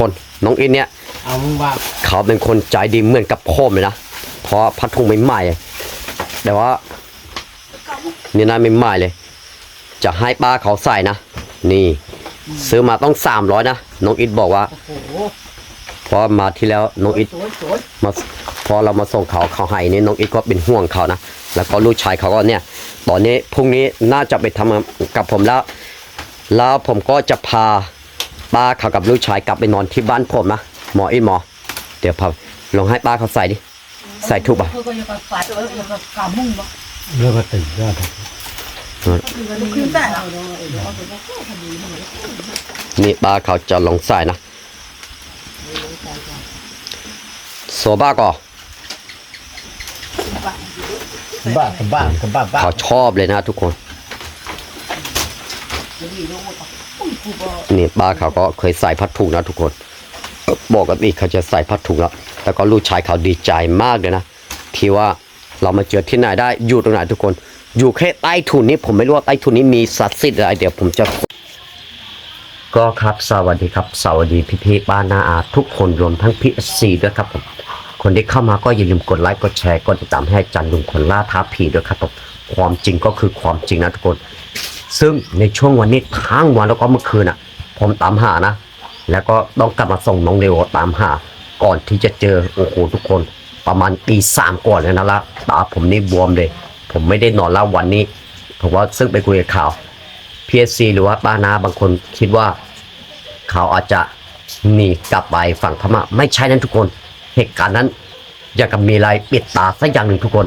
คนน้องอินเนี่ยเอามึงว่าเขาเป็นคนใจดีเหมือนกับพ่อเลยนะเพราะพัดทุงใหม่ๆแต่ว่านี่น่าใหม่ๆเลย จะให้ป้าเขาใส่นะนี่ ซื้อมาต้องสามร้อยนะน้องอิดบอกว่าโอ้โหเพราะมาที่แล้วน้องอิดสวยสวยมาพอเรามาส่งเขาเขาให้นี่น้องอิดก็เป็นห่วงเขานะแล้วก็ลูกชายเขาก็เนี่ย ตอนนี้พรุ่งนี้น่าจะไปทำงานกับผมแล้ว แล้วผมก็จะพา ป้าเขากับลูกชายกลับไปนอนที่บ้านผมนะหมออินหมอ เดี๋ยวพาลองให้ป้าเขาใส่ดิ ใส่ถูกป่ะเออก็ยังกับฝาเออยังกับกามุ่งบ่เรื่องก็ตื่นยอดขึ้นแต่ละนี่ป้าเขาจะลองใส่นะโซบ้าก็บ้ากับบ้ากับบ้าบ้าเขาชอบเลยนะทุกคน นี่ป้าเขาก็เคยใส่พัดถุงนะทุกคนบอกกับอีกเขาจะใส่พัดถุงแล้วแต่ก็ลูกชายเขาดีใจมากเลยนะที่ว่าเรามาเจอที่ไหนได้อยู่ตรงไหนทุกคน อยู่แค่ใต้ถุนนี้ผมไม่รู้ว่าใต้ถุนนี้มีสัตว์สิทธิ์อะไรเดี๋ยวผมจะก็ครับสวัสดีครับสวัสดีพี่พี่ๆป้านาอาทุกคนรวมทั้งพี่ซีด้วยครับผมคนที่เข้ามาก็อย่าลืมกดไลค์กดแชร์กดติดตามให้จันลุงคนล่าท้าผีด้วยครับผมความจริงก็คือความจริงนะทุกคน ซึ่งในช่วงวันนี้ทั้งวันแล้วก็เมื่อคืนอะ ผมตามหานะ แล้วก็ต้องกลับมาส่งน้องเรวตามหา ก่อนที่จะเจอโอ้โหทุกคนประมาณตีสามก่อนเลยนะละตาผมนี่บวมเลย ผมไม่ได้นอนแล้ววันนี้ผมว่าซึ่งไปคุยกับข่าว PSC หรือว่าป้านาบางคนคิดว่าเขาอาจจะหนีกลับไปฝั่งพม่าไม่ใช่นั้นทุกคน เหตุการณ์นั้น อยากกับมีอะไรปิดตาสักอย่างหนึ่งทุกคน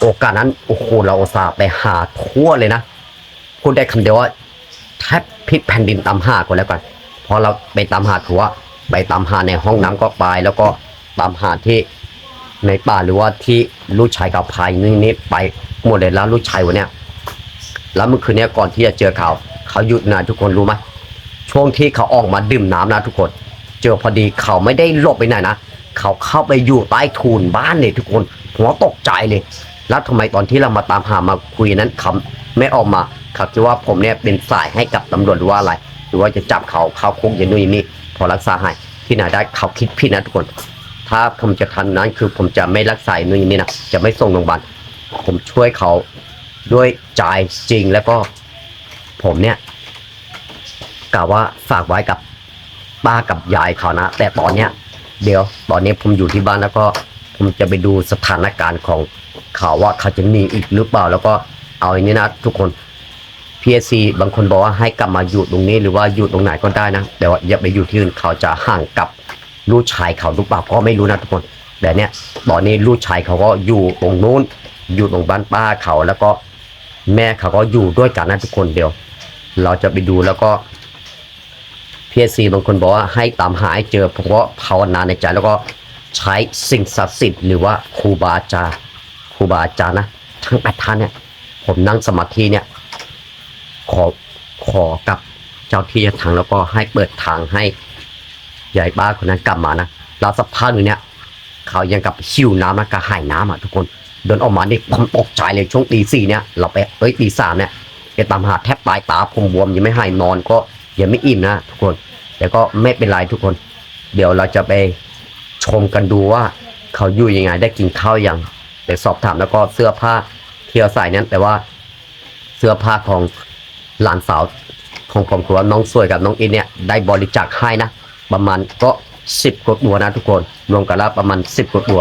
โอกาสนั้นโอ้โหเราอุตส่าห์ไปหาทั่วเลยนะ พูดได้คำเดียวว่าแทบพลิกแผ่นดินตามหาก็แล้วกันพอเราไปตามหาคือว่าไปตามหาในห้องน้ำก็ไป แล้วก็ตามหาที่ในป่าหรือว่าที่ลูกชายกับพายนี่นี่ไปหมดเลยแล้วลูกชายวันเนี้ยแล้วเมื่อคืนเนี้ยก่อนที่จะเจอเขาเขาหยุดนานทุกคนรู้ไหมช่วงที่เขาออกมาดื่มน้ำนะทุกคน เจอพอดีเขาไม่ได้หลบไปไหนนะเขาเข้าไปอยู่ใต้ทูนบ้านเลยทุกคนหัวตกใจเลย แล้วทำไมตอนที่เรามาตามหามาคุยนั้นเขาไม่ออกมา เขาคิดว่าผมเนี่ยเป็นสายให้กับตำรวจหรือว่าอะไร หรือว่าจะจับเขาเข้าคุกอย่างนู้นอย่างนี้พอรักษาให้ที่ไหนได้เขาคิดผิดนะทุกคน ถ้าผมจะทันนั้นคือผมจะไม่รักษาอย่างนู้นอย่างนี้นะจะไม่ส่งโรงพยาบาลผมช่วยเขาด้วยใจจริงแล้วก็ผมเนี่ยกล่าวว่าฝากไว้กับป้ากับยายเขานะ แต่ตอนเนี้ยเดี๋ยวตอนนี้ผมอยู่ที่บ้านแล้วก็ผมจะไปดูสถานการณ์ของเขาว่าเขาจะหนีอีกหรือเปล่า แล้วก็เอาอย่างนี้นะทุกคน PSC บางคนบอกว่าให้กลับมาอยู่ตรงนี้หรือว่าอยู่ตรงไหนก็ได้นะ แต่ว่าอย่าไปอยู่ที่อื่นเขาจะห่างกับลูกชายเขาหรือเปล่าก็ไม่รู้นะทุกคน แต่เนี่ยตอนนี้ลูกชายเขาก็อยู่ตรงนู้น อยู่ตรงบ้านป้าเขาแล้วก็แม่เขาก็อยู่ด้วยกันนะทุกคนเดียว เราจะไปดูแล้วก็ PSC บางคนบอกว่าให้ตามหาให้เจอผมก็ภาวนาในใจแล้วก็ใช้สิ่งศักดิ์สิทธิ์หรือว่าครูบาอาจารย์ครูบาอาจารย์นะทั้งแปดท่านเนี่ยผมนั่งสมาธิเนี่ย ขอขอกับเจ้าที่เจ้าทางแล้วก็ให้เปิดทางให้ยายบ้าคนนั้นกลับมานะแล้วสักพักหนึ่งเนี่ยเขายังกับหิวน้ำนะกระหายน้ำอะทุกคนเดินออกมานี่ผมตกใจเลยช่วงตีสี่เนี่ยเราไปเอ้ยตีสามเนี่ยไปตามหาแทบตายตาผมบวมยังไม่ให้นอนก็ยังไม่อิ่มนะทุกคน แต่ก็ไม่เป็นไรทุกคน เดี๋ยวเราจะไปชมกันดูว่า เขาอยู่ยังไงได้กินข้าวยังเดี๋ยวสอบถามแล้วก็เสื้อผ้าที่เราใส่นั้นแต่ว่าเสื้อผ้าของ หลานสาวของผมคือว่าน้องสวยกับน้องอินเนี่ยได้บริจาคให้นะ ประมาณก็สิบกว่าตัวนะทุกคนรวมกันแล้วประมาณสิบกว่าตัว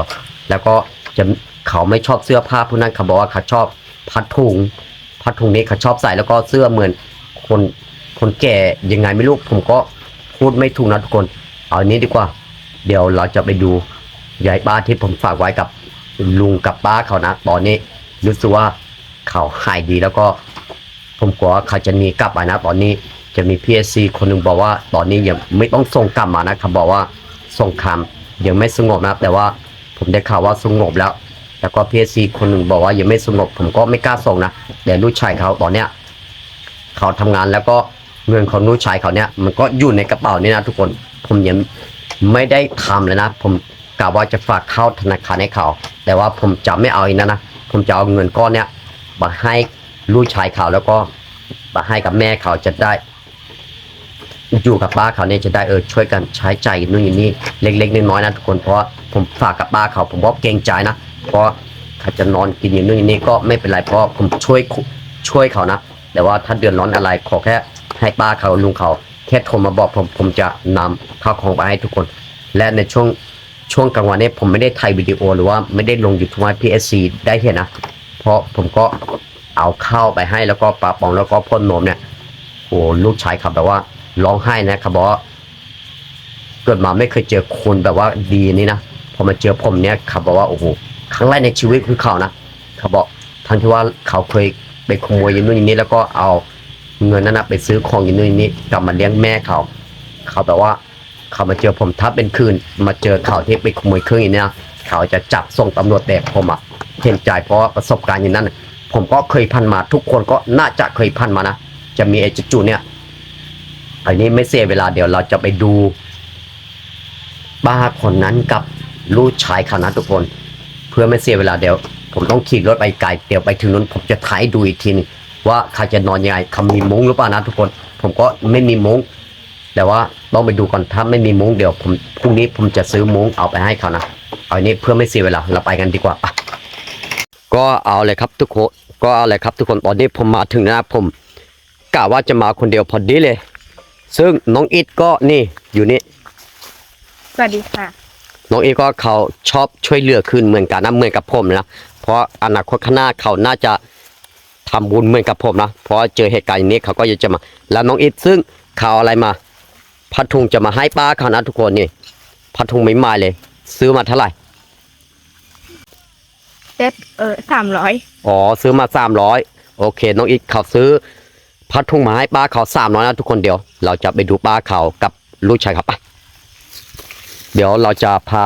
แล้วก็จะเขาไม่ชอบเสื้อผ้าพวกนั้นเขาบอกว่าเขาชอบพัดถุงพัดถุงนี้เขาชอบใส่แล้วก็เสื้อเหมือนคนคนแก่ยังไงไม่รู้ผมก็พูดไม่ถูกนะทุกคน เอาอันนี้ดีกว่า เดี๋ยวเราจะไปดูยายป้าที่ผมฝากไว้กับลุงกับป้าเขานะ ตอนนี้รู้สึกว่าเขาหายดีแล้วก็ ผมกลัวว่าเขาจะหนีกลับมานะ ตอนนี้จะมี PSC คนหนึ่งบอกว่า ตอนนี้ยังไม่ต้องส่งกลับมานะเขาบอกว่าส่งครามยังไม่สงบนะแต่ว่าผมได้ข่าวว่าสงบแล้ว แล้วก็ PSC คนหนึ่งบอกว่ายังไม่สงบ ผมก็ไม่กล้าส่งนะแต่ลูกชายเขาตอนเนี้ยเขาทำงานแล้วก็เงินของลูกชายเขาเนี่ยมันก็อยู่ในกระเป๋านี่นะทุกคนผมยังไม่ได้ทำเลยนะ ผมกะว่าจะฝากเข้าธนาคารให้เขา แต่ว่าผมจะไม่เอาอีกนะนะผมจะเอาเงินก้อนเนี้ยมาให้ ลูกชายเขาแล้วก็มาให้กับแม่เขาจะได้ อยู่กับป้าเขาเนี่ยจะได้เออช่วยกันใช้ใจนู่นนี่เล็กๆน้อยๆนะทุกคนเพราะผมฝากกับป้าเขาผมก็เกรงใจนะเพราะเขาจะนอนกินอยู่นู่นนี่ก็ไม่เป็นไรเพราะผมช่วยช่วยเขานะแต่ว่าถ้าเดือดร้อนอะไรขอแค่ให้ป้าเขาลุงเขาแค่โทรมาบอกผมผมจะนำข้าวของไปให้ทุกคน และในช่วงช่วงกลางวันเนี้ผมไม่ได้ถ่ายวิดีโอหรือว่าไม่ได้ลงยูทูบให้พีเอสซีได้เห็นนะ เพราะผมก็ เอาข้าวไปให้แล้วก็ปลาปองแล้วก็พ่นนมเนี่ยโอ้ลูกชายครับแบบว่าร้องไห้นะครับบอกว่าเกิดมาไม่เคยเจอคนแบบว่าดีนี่นะพอมาเจอผมเนี่ยเขาบอกว่าโอ้โหครั้งแรกในชีวิตของเขานะเขาบอกทั้งที่ว่าเขาเคยไปขโมยอย่างนู้นอย่างนี้ แล้วก็เอาเงินนั้นนะไปซื้อของอย่างนู้นอย่างนี้กลับมาเลี้ยงแม่เขา เขาแบบว่าเขามาเจอผมถ้าเป็นคืน มาเจอเขาที่ไปขโมยเครื่องอย่างนี้ยเขาจะจับส่งตำรวจแต่ผมอะเห็นใจเพราะประสบการณ์อย่างนั้น ผมก็เคยพันมา ทุกคนก็น่าจะเคยพันมานะ จะมีไอ้จุจุเนี่ยอันนี้ไม่เสียเวลาเดี๋ยวเราจะไปดูบ้าคนนั้นกับลูกชายเขานะทุกคน เพื่อไม่เสียเวลาเดี๋ยว ผมต้องขี่รถไปไกลเดี๋ยวไปถึงนั้นผมจะถ่ายดูอีกทีนึงว่าเขาจะนอนยังไงเขามีมุ้งหรือเปล่านะทุกคน ผมก็ไม่มีมุ้งแต่ว่าต้องไปดูก่อนถ้าไม่มีมุ้งเดี๋ยวผมพรุ่งนี้ผมจะซื้อมุ้งเอาไปให้เขานะเอาอันนี้เพื่อไม่เสียเวลาเราไปกันดีกว่า ก็เอาเลยครับทุกคนก็เอาเลยครับทุกคนตอนนี้ผมมาถึงนะครับผมกะว่าจะมาคนเดียวพอดีเลย ซึ่งน้องอิดก็นี่อยู่นี่สวัสดีค่ะ น้องอิดก็เขาชอบช่วยเหลือคืนเหมือนกันนะเหมือนกับผมนะเพราะอนาคตข้างหน้าเขาน่าจะทำบุญเหมือนกับผมนะเพราะเจอเหตุการณ์อย่างนี้เขาก็อยากจะมา แล้วน้องอิดซึ่งเขาเอาอะไรมาพัดทุงจะมาให้ป้าเขานะทุกคนนี่พัดทุงไม่มาเลย ซื้อมาเท่าไหร่ เจ็ดเออสามร้อยอ๋อซื้อมาสามร้อยโอเค น้องอิดเขาซื้อพัดทุ่งมาให้ป้าเขาสามร้อยนะทุกคนเดี๋ยว เราจะไปดูป้าเขากับลูกชายเขาไปเดี๋ยวเราจะพา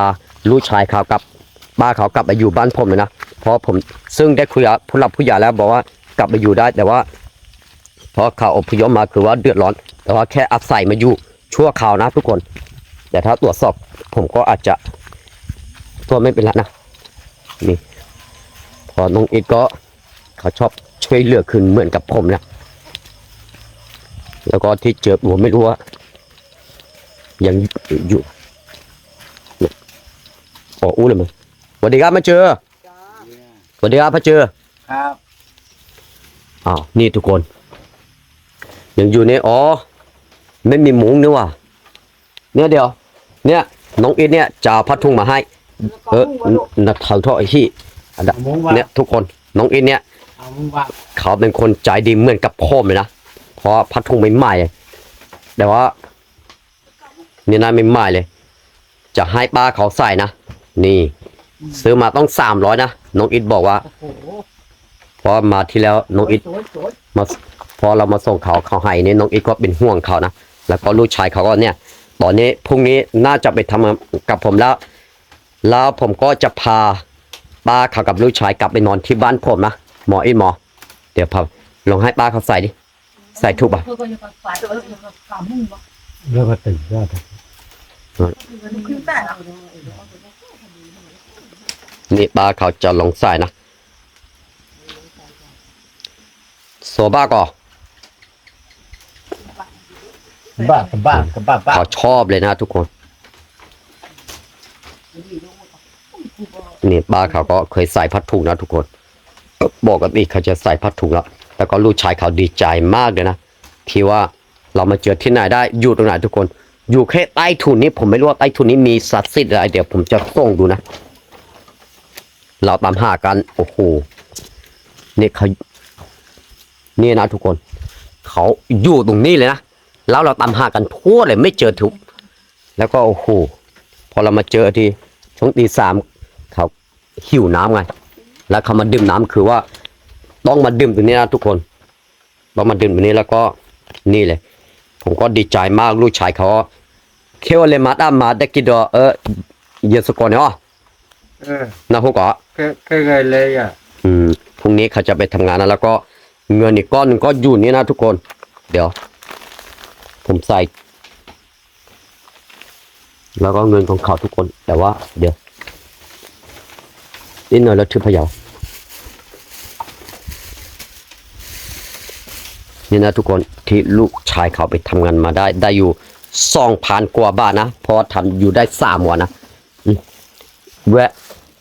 ลูกชายเขากับป้าเขากลับไปอยู่บ้านผมเลยนะเพราะผมซึ่งได้คุยกับผู้หลักผู้ใหญ่แล้วบอกว่ากลับไปอยู่ได้แต่ว่าเพราะเขาอพยพมาคือว่าเดือดร้อน แต่ว่าแค่อาศัยมาอยู่ชั่วคราวนะทุกคน แต่ถ้าตรวจสอบผมก็อาจจะตัวไม่เป็นไรนะนี่ พอน้องอิดก็เขาชอบช่วยเหลือคืนเหมือนกับผมนะแล้วก็ที่เจอผมไม่รู้ว่ายังอยู่อ๋ออู้เลยมั้ยสวัสดีครับมาเจอสวัสดีครับมาเจอครับอ้าวนี่ทุกคน ยังอยู่ในอ๋อไม่มีมุ้งนี่ว่ะเนี่ยเดี๋ยว เนี่ยน้องอิดเนี่ยจะเอาพัดทุ่งมาให้ เออนักข่าวท่อไอ้ที่ อันนั้นเอามุ้งวางเนี่ยทุกคนน้องอินเนี่ยเอามุ้งวางเขาเป็นคนใจดีเหมือนกับพ่อเลยนะเพราะพัดทุงไม่ใหม่แต่ว่านี่นะไม่ใหม่เลย จะให้ป้าเขาใส่นะนี่ ซื้อมาต้องสามร้อยนะน้องอิดบอกว่าโอ้โหเพราะมาที่แล้วน้องอิดสวยสวยมาพอเรามาส่งเขาเขาให้นี่น้องอิดก็เป็นห่วงเขานะแล้วก็ลูกชายเขาก็เนี่ย ตอนนี้พรุ่งนี้น่าจะไปทำงานกับผมแล้ว แล้วผมก็จะพา ป้าเขากับลูกชายกลับไปนอนที่บ้านผมนะหมออินหมอ เดี๋ยวพาลองให้ป้าเขาใส่ดิ ใส่ถูกป่ะเพื่อก็จะฝ่ายตัวเองกามุ่งบ่เรื่องมาตื่นก็ได้ลูกครึ่งแต่เนาะนี่ป้าเขาจะลองใส่นะโซบ้าก็บ้ากับบ้ากับบ้าบ้าเขาชอบเลยนะทุกคน นี่ป้าเขาก็เคยใส่พัดถุงนะทุกคนบอกกับอีกเขาจะใส่พัดถุงแล้วแล้วก็ลูกชายเขาดีใจมากเลยนะที่ว่าเรามาเจอที่ไหนได้อยู่ตรงไหนทุกคน อยู่แค่ใต้ถุนนี้ผมไม่รู้ว่าใต้ถุนนี้มีสัตว์สิทธิ์อะไรเดี๋ยวผมจะส่งดูนะ เราตามหากันโอ้โหนี่เขานี่นะทุกคน เขาอยู่ตรงนี้เลยนะแล้วเราตามหากันทั่วเลยไม่เจอทุก แล้วก็โอ้โหพอเรามาเจอทีช่วงตีสาม เขาหิวน้ำไง แล้วเขามาดื่มน้ำคือว่า ต้องมาดื่มตรงนี้นะทุกคนต้องมาดื่มตรงนี้แล้วก็นี่เลย ผมก็ดีใจมากลูกชายเขาเควเลมาดามาได้กิดอเออเยสกอนเนาะเออนะพวกก็แค่แค่ไงเลยอะ อืมพรุ่งนี้เขาจะไปทำงานนะแล้วก็เงินอีกก้อนหนึงก็อยู่นี่นะทุกคน เดี๋ยว ผมใส่ แล้วก็เงินของเขาทุกคน แต่ว่า เดี๋ยว นิดหน่อยแล้วถือพะเยานี่นะทุกคนที่ลูกชายเขาไปทำงานมาได้ ได้อยู่สองพันกว่าบาทนะเพราะว่าทำอยู่ได้สามวันนะอืมแวะ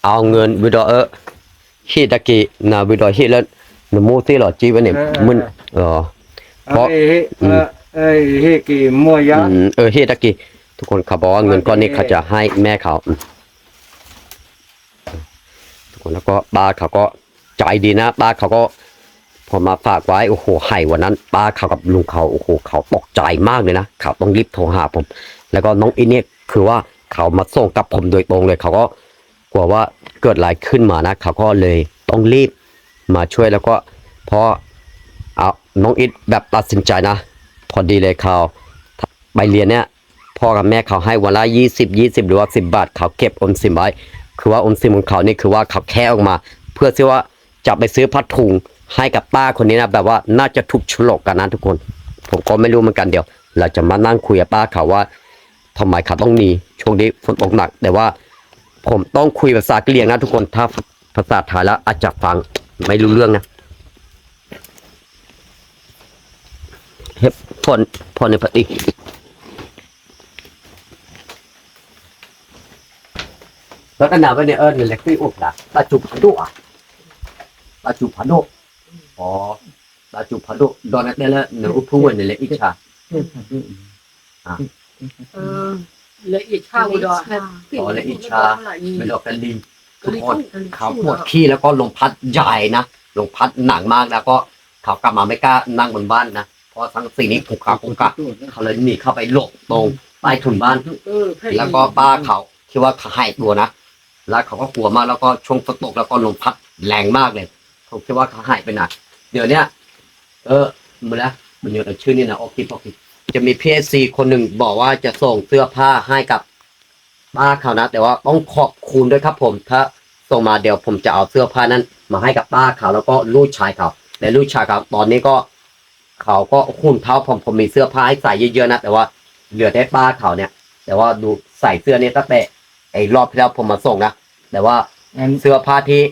เอาเงินวิดอเออฮิตะกี้นะวิดอฮิแล้วนโมติหรอจีวันเนี่ยมึนเออเพราะเอ้ยเออเอ้ยเฮกีมัวยะอืมเออเฮตะกี้ทุกคนเขาบอกว่าเงินก้อนนี้เขาจะให้แม่เขาอืมทุกคน แล้วก็ป้าเขาก็ใจดีนะป้าเขาก็พอมาฝากไว้โอ้โหให้วันนั้นป้าเขากับลุงเขาโอ้โหเขาตกใจมากเลยนะเขาต้องรีบโทรหาผม แล้วก็น้องอินเนี่ยคือว่าเขามาส่งกับผมโดยตรงเลย เขาก็กลัวว่าเกิดอะไรขึ้นมานะ เขาก็เลยต้องรีบมาช่วยแล้วก็พราะเอาน้องอินแบบตัดสินใจนะ พอดีเลยเขาไปเรียนเนี่ยพ่อกับแม่เขาให้วันละยี่สิบยี่สิบหรือว่าสิบบาท เขาเก็บอมสินไว้ คือว่าอมสินของเขานี่คือว่าเขาแค่ออกมา เพื่อที่ว่าจะไปซื้อพัดถุงให้กับป้าคนนี้นะแบบว่าน่าจะถูกฉลกกันนะทุกคน ผมก็ไม่รู้เหมือนกันเดี๋ยว เราจะมานั่งคุยกับป้าเขาว่าทำไมเขาต้องหนีช่วงนี้ฝนตกหนัก แต่ว่า ผมต้องคุยภาษากะเหรี่ยงนะทุกคนถ้าภาษาไทยแล้วอาจจะฟังไม่รู้เรื่องนะเฮ้ยพอนพอนในปฏิ แล้วก็นาไปเนี่ยเออเนี่ยเล็กที่อุบละตาจุพันดุอะตาจุพันดุอ๋อตาจุพันดุดอนนั่นแหละเนื้ออุบพุ่งเนี่ยเล็กอีกชาเออละเอียดข้าวดอกอ๋อเละเอียดชาไม่ดอกกันลิงทุกคนเขาปวดขี้แล้วก็ลมพัดใหญ่นะลมพัดหนักมากแล้วก็เขากลับมาไม่กล้านั่งบนบ้านนะพราะทั้งสิ่นี้ผูกขาผูกกะเขาเลยหนีเข้าไปหลบตรงใต้ถุนบ้าน แล้วก็ป้าเขาคิดว่าเขาหายตัวนะ แล้วเขาก็กลัวมากแล้วก็ช่วงฝนตกแล้วก็ลมพัดแรงมากเลยผมคิดว่าเขาหายไปไหนเดี๋ยวเนี้ยเออมาแล้วมันอยู่ในชื่อนี่นะโอเคโอเคจะมีพีเอซีคนหนึ่งบอกว่าจะส่งเสื้อผ้าให้กับป้าเขานะ แต่ว่าต้องขอบคุณด้วยครับผมถ้าส่งมาเดี๋ยวผมจะเอาเสื้อผ้านั้น มาให้กับป้าเขาแล้วก็ลูกชายเขาและลูกชายเขาตอนนี้ก็เขาก็หุ่นเท้าผมผมมีเสื้อผ้าให้ใส่เยอะๆนะแต่ว่าเหลือได้ป้าเขาเนี่ย แต่ว่าดูใส่เสื้อนี่ตั้งแต่ ไอ้รอบที่แล้วผมมาส่งนะแต่ว่างั้นเสื้อผ้าที่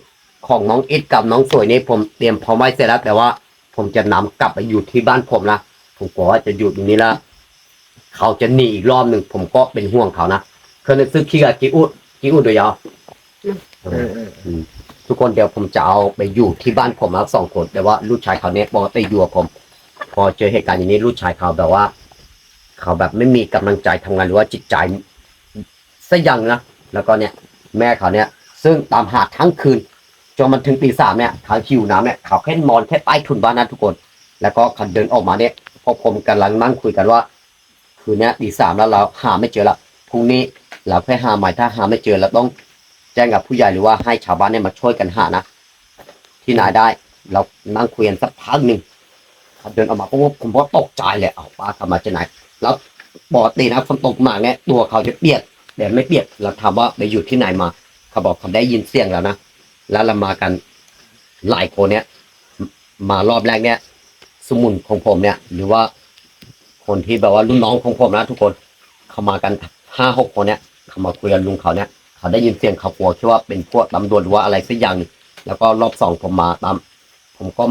ของน้องอิดกับน้องสวยนี่ผมเตรียมพร้อมไว้เสร็จแล้วแต่ว่า ผมจะนำกลับไปอยู่ที่บ้านผมนะผมกลัวว่าจะอยู่ตรงนี้แล้วเขาจะหนีอีกรอบหนึ่งผมก็เป็นห่วงเขานะเคยนึกซื้อขี้กับกิอุดกิอุดด้วยยาวเออเออทุกคนเดี๋ยวผมจะเอาไปอยู่ที่บ้านผมนะสองคนแต่ว่าลูกชายเขาเนี่ยปกติอยู่กับผม พอเจอเหตุการณ์อย่างนี้ลูกชายเขาแบบว่า เขาแบบไม่มีกำลังใจทำงานหรือว่าจิตใจสักอย่างนะ แล้วก็เนี่ยแม่เขาเนี่ย ซึ่งตามหาทั้งคืนจนมันถึงตีสามเนี่ยเขาหิวน้ำเนี่ยเขาแค่นอนแค่ใต้ถุนบ้านนะทุกคน แล้วก็เขาเดินออกมาเนี่ยพอผมกำลังนั่งคุยกันว่า คืนนี้ตีสามแล้วเราหาไม่เจอละพรุ่งนี้เราแค่หาใหม่ถ้าหาไม่เจอเราต้องแจ้งกับผู้ใหญ่หรือว่าให้ชาวบ้านเนี่ยมาช่วยกันหานะที่ไหนได้ เรานั่งคุยกันสักพักหนึ่งเขาเดินออกมาปุ๊บผมก็ตกใจเลยเอาป้าเขามาจากไหนแล้วปกตินะฝนตกมาเนี่ยตัวเขาจะเปียก แต่ไม่เปียกเราถามว่าไปอยู่ที่ไหนมาเขาบอกเขาได้ยินเสียงแล้วนะแล้วเรามากันหลายคนเนี่ยมารอบแรกเนี่ย สมุนของผมเนี่ย หรือว่าคนที่แบบว่ารุ่นน้องของผมนะทุกคนเขามากันห้าหกคนเนี่ยเขามาคุยกับลุงเขาเนี่ย เขาได้ยินเสียงเขากลัวคิดว่าเป็นพวกตำรวจหรือว่าอะไรสักอย่างนึงแล้วก็รอบสองผมมาตาม ผมก็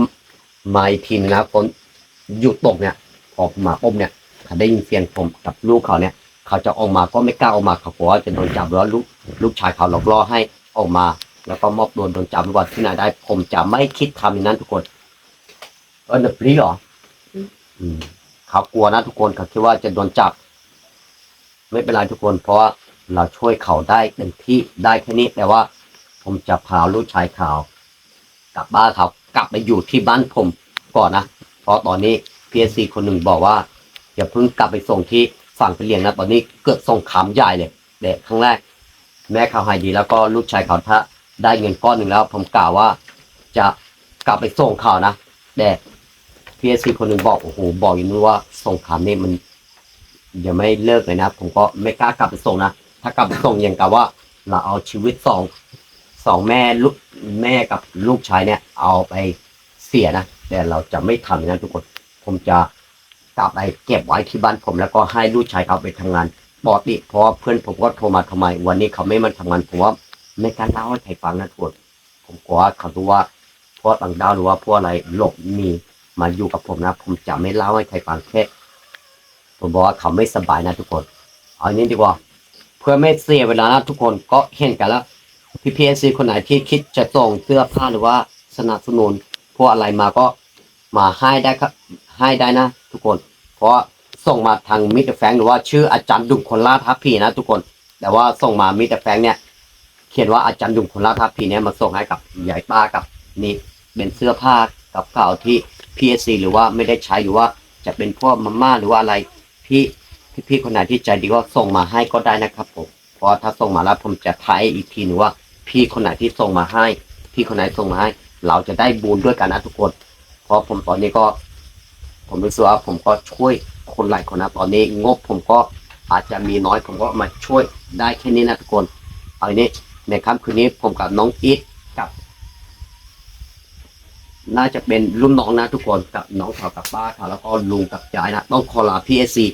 มาอีกทีนึงนะคนหยุดตกเนี่ยพอมมาปุ๊บเนี่ยเขาได้ยินเสียงผมกับลูกเขาเนี่ย เขาจะออกมาก็ไม่กล้าออกมาเขากลัวจะโดนจับแล้วลูกลูกชายเขาหลอกล่อให้ออกมา แล้วก็มอบตัวโดนจับว่าที่ไหนได้ ผมจะไม่คิดทำอย่างนั้นทุกคนเออเนปรีหรออืมเขากลัวนะทุกคนเขาคิดว่าจะโดนจับ ไม่เป็นไรทุกคน เพราะว่าเราช่วยเขาได้เต็มที่ได้แค่นี้แต่ว่า ผมจะพาลูกชายเขากลับบ้านเขากลับไปอยู่ที่บ้านผมก่อนนะเพราะตอนนี้พีเอซีคนหนึ่งบอกว่าอย่าเพิ่งกลับไปส่งที่ ฝั่งไปเรียนนะตอนนี้เกิดส่งขามใหญ่เลยเด็กครั้งแรก แม่เขาหายดีแล้วก็ลูกชายเขาถ้าได้เงินก้อนหนึ่งแล้ว ผมกล่าวว่า จะกลับไปส่งเขานะแต่พีเอซีคนหนึ่งบอกโอ้โหบอกอย่างนี้ว่าส่งขามนี่มันยังไม่เลิกเลยนะ ผมก็ไม่กล้ากลับไปส่งนะถ้ากลับไปส่งอย่างกับว่า เราเอาชีวิตสองสองแม่ลูกแม่กับลูกชายเนี่ย เอาไปเสียนะแต่เราจะไม่ทำอย่างนั้นทุกคนผมจะ กลับไปเก็บไว้ที่บ้านผม แล้วก็ให้ลูกชายเขาไปทำงานปกติเพราะเพื่อนผมก็โทรมาทำไม วันนี้เขาไม่มาทำงานผมว่าไม่กล้ารเล่าให้ใครฟังนะทุกผมกลัวว่าเขารู้ว่าพวกต่างดาวหรือว่าพวกอะไรหลบหนีมาอยู่กับผมนะ ผมจะไม่เล่าให้ใครฟังแค่ผมบอกว่าเขาไม่สบายนะทุกคนเอาอย่างนี้ดีกว่า เพื่อไม่เสียเวลานะทุกคนก็เห็นกันแล้วพี่พีเอซีคนไหนที่คิดจะส่งเสื้อผ้าหรือว่าสนับสนุนพวกอะไรมาก็มาให้ได้ครับให้ได้นะ ทุกคน เพราะส่งมาทางมิเตรแฟงหรือว่าชื่ออาจารย์ดุงคนล่าทัพพีนะ ทุกคน แต่ว่าส่งมามิเตรแฟงเนี่ย เขียนว่าอาจารย์ดุงคนล่าทัพพีเนี่ยมาส่งให้กับใหญ่ป้ากับนี่เป็นเสื้อผ้ากับข่าวที่พีเอซีหรือว่าไม่ได้ใช้หรือว่าจะเป็นพวกมาม่าหรือว่าอะไรพี่พี่พี่คนไหนที่ใจดีก็ส่งมาให้ก็ได้นะครับผมเพราะถ้าส่งมาแล้วผมจะทายอีกทีหนึ่งว่า พี่คนไหนที่ส่งมาให้ พี่คนไหนส่งมาให้ เราจะได้บุญด้วยกันนะทุกคน เพราะผมตอนนี้ก็ ผมรู้สึกว่าผมก็ช่วยคนหลายคนนะตอนนี้งบผมก็อาจจะมีน้อยผมก็มาช่วยได้แค่นี้นะทุกคนเอาอย่างนี้ในค่ำคืนนี้ผมกับน้องอีทกับ น่าจะเป็นรุ่นน้องนะทุกคนกับน้องเขากับป้าเขาแล้วก็ลุงกับยายนะต้องขอลาพีเอซี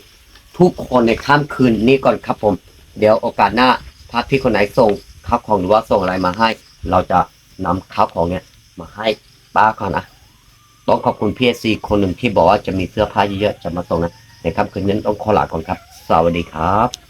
ทุกคนในค่ำคืนนี้ก่อนครับผม เดี๋ยวโอกาสหน้าถ้าพี่คนไหนส่งข้าวของหรือว่าส่งอะไรมาให้ เราจะนำข้าวของเนี่ยมาให้ป้าเขานะ ต้องขอบคุณพีเอซีคนหนึ่งที่บอกว่าจะมีเสื้อผ้าเยอะๆจะมาส่งนะในค่ำคืนนี้ต้องขอลาก่อนครับ สวัสดีครับ